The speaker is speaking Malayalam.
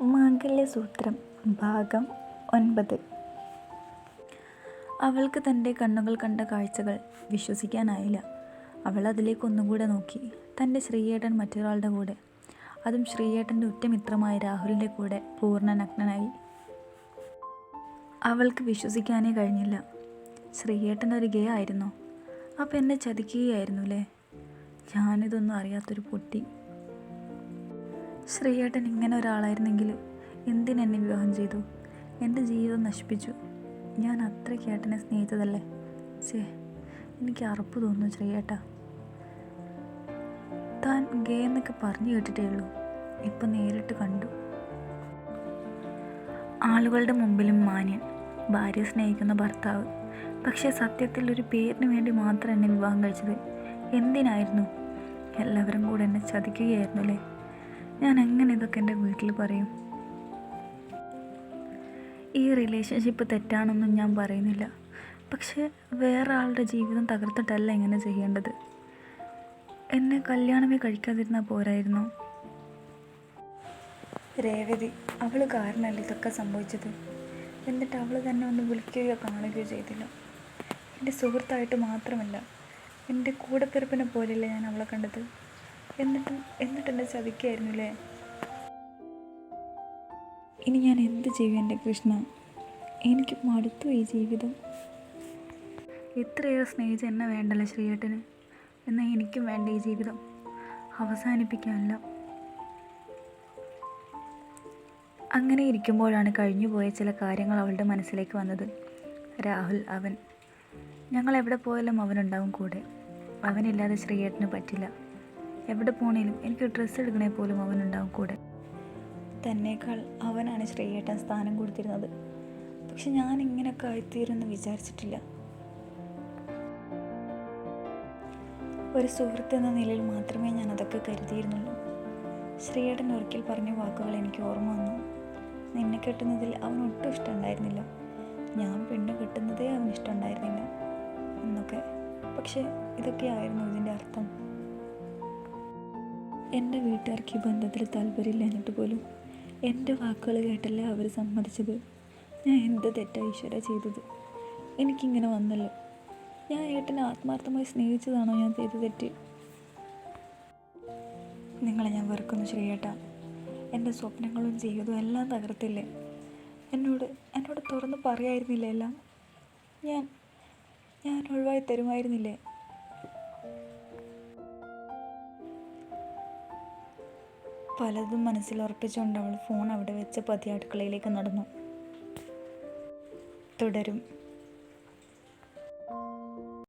മാംഗല്യസൂത്രം ഭാഗം ഒൻപത്. അവൾക്ക് തന്റെ കണ്ണുകൾ കണ്ട കാഴ്ചകൾ വിശ്വസിക്കാനായില്ല. അവൾ അതിലേക്ക് ഒന്നുകൂടെ നോക്കി. തന്റെ ശ്രീയേട്ടൻ മറ്റൊരാളുടെ കൂടെ. അതും ശ്രീയേട്ടന്റെ ഉറ്റമിത്രമായ രാഹുലിന്റെ കൂടെ പൂർണ നഗ്നനായി. അവൾക്ക് വിശ്വസിക്കാനേ കഴിഞ്ഞില്ല. ശ്രീയേട്ടൻ ഒരു ഗേ ആയിരുന്നു. അപ്പം എന്നെ ചതിക്കുകയായിരുന്നു അല്ലേ? ഞാനിതൊന്നും അറിയാത്തൊരു പൊട്ടി. ശ്രീയേട്ടൻ ഇങ്ങനെ ഒരാളായിരുന്നെങ്കിൽ എന്തിനെന്നെ വിവാഹം ചെയ്തു? എന്റെ ജീവിതം നശിപ്പിച്ചു. ഞാൻ അത്രയ്ക്ക് ഏട്ടനെ സ്നേഹിച്ചതല്ലേ? ചേ എനിക്ക് അറപ്പ് തോന്നുന്നു ശ്രീയേട്ട. താൻ ഗേ എന്നൊക്കെ പറഞ്ഞു കേട്ടിട്ടേ ഉള്ളൂ. ഇപ്പം നേരിട്ട് കണ്ടു. ആളുകളുടെ മുമ്പിലും മാന്യൻ ഭാര്യ സ്നേഹിക്കുന്ന ഭർത്താവ്. പക്ഷേ സത്യത്തിൽ ഒരു പേരിന് വേണ്ടി മാത്രം എന്നെ വിവാഹം കഴിച്ചത് എന്തിനായിരുന്നു? എല്ലാവരും കൂടെ എന്നെ ചതിക്കുകയായിരുന്നു അല്ലേ ഞാൻ എങ്ങനെ ഇതൊക്കെ എന്റെ വീട്ടിൽ പറയും. ഈ റിലേഷൻഷിപ്പ് തെറ്റാണെന്നും ഞാൻ പറയുന്നില്ല. പക്ഷേ വേറെ ആളുടെ ജീവിതം തകർത്തിട്ടല്ല എങ്ങനെ ചെയ്യേണ്ടത്. എന്നെ കല്യാണമേ കഴിക്കാതിരുന്നാൽ പോരായിരുന്നു. രേവതി അവൾ കാരണമല്ല ഇതൊക്കെ സംഭവിച്ചത്. എന്നിട്ട് അവൾ തന്നെ ഒന്ന് വിളിക്കുകയോ കാണുകയോ ചെയ്തില്ല. എന്റെ സുഹൃത്തായിട്ട് മാത്രമല്ല എന്റെ കൂടെപ്പിറപ്പിനെ പോലെയല്ലേ ഞാൻ അവളെ കണ്ടത്. എന്നിട്ടും എന്നിട്ട് എന്നെ ചതിക്കായിരുന്നില്ലേ? ഇനി ഞാൻ എന്ത് ചെയ്യും എന്റെ കൃഷ്ണ? എനിക്ക് മടുത്തു ഈ ജീവിതം. ഇത്രയേറെ സ്നേഹിച്ച് എന്നെ വേണ്ടല്ലോ ശ്രീയേട്ടന്. എന്നാൽ എനിക്കും വേണ്ട ഈ ജീവിതം. അവസാനിപ്പിക്കാനല്ല. അങ്ങനെ ഇരിക്കുമ്പോഴാണ് കഴിഞ്ഞുപോയ ചില കാര്യങ്ങൾ അവളുടെ മനസ്സിലേക്ക് വന്നത്. രാഹുൽ അവൻ. ഞങ്ങൾ എവിടെ പോയാലും അവനുണ്ടാവും കൂടെ. അവനില്ലാതെ ശ്രീയേട്ടന് പറ്റില്ല. എവിടെ പോണേലും എനിക്ക് ഡ്രസ്സ് എടുക്കണേ പോലും അവനുണ്ടാവും കൂടെ. തന്നേക്കാൾ അവനാണ് ശ്രീയേട്ടൻ സ്ഥാനം കൊടുത്തിരുന്നത്. പക്ഷെ ഞാൻ ഇങ്ങനെയൊക്കെ ആയിത്തീരുമെന്ന് വിചാരിച്ചിട്ടില്ല. ഒരു സുഹൃത്ത് എന്ന നിലയിൽ മാത്രമേ ഞാൻ അതൊക്കെ കരുതിയിരുന്നുള്ളൂ. ശ്രീയേട്ടൻ ഒരിക്കൽ പറഞ്ഞ വാക്കുകൾ എനിക്ക് ഓർമ്മ വന്നു. നിന്നെ കെട്ടുന്നതിൽ അവൻ ഒട്ടും ഇഷ്ടമുണ്ടായിരുന്നില്ല. ഞാൻ പെണ്ണ് കെട്ടുന്നതേ അവന് ഇഷ്ടമുണ്ടായിരുന്നില്ല. എന്നൊക്കെ. പക്ഷേ ഇതൊക്കെയായിരുന്നു ഇതിന്റെ അർത്ഥം. എന്റെ വീട്ടുകാർക്ക് ഈ ബന്ധത്തിൽ താല്പര്യമില്ല എന്നിട്ട് പോലും എന്റെ വാക്കുകൾ കേട്ടല്ലേ അവർ സമ്മതിച്ചത്? ഞാൻ എന്ത് തെറ്റാണ് ഈശ്വര ചെയ്തത്? എനിക്കിങ്ങനെ വന്നല്ലോ. ഞാൻ ഏട്ടനെ ആത്മാർത്ഥമായി സ്നേഹിച്ചതാണോ ഞാൻ ചെയ്ത തെറ്റ്? നിങ്ങളെ ഞാൻ വെറുക്കുന്നു ശ്രീയേട്ട. എന്റെ സ്വപ്നങ്ങളും ജീവിതവും എല്ലാം തകർത്തില്ലേ? എന്നോട് എന്നോട് തുറന്ന് പറയായിരുന്നില്ലേ എല്ലാം? ഞാൻ ഞാൻ ഒഴിവായി തരുമായിരുന്നില്ലേ? പലതും മനസ്സിൽ ഉറപ്പിച്ചുകൊണ്ട് അവൾ ഫോൺ അവിടെ വെച്ച് പതിയെ അടുക്കളയിലേക്ക് നടന്നു. തുടരും.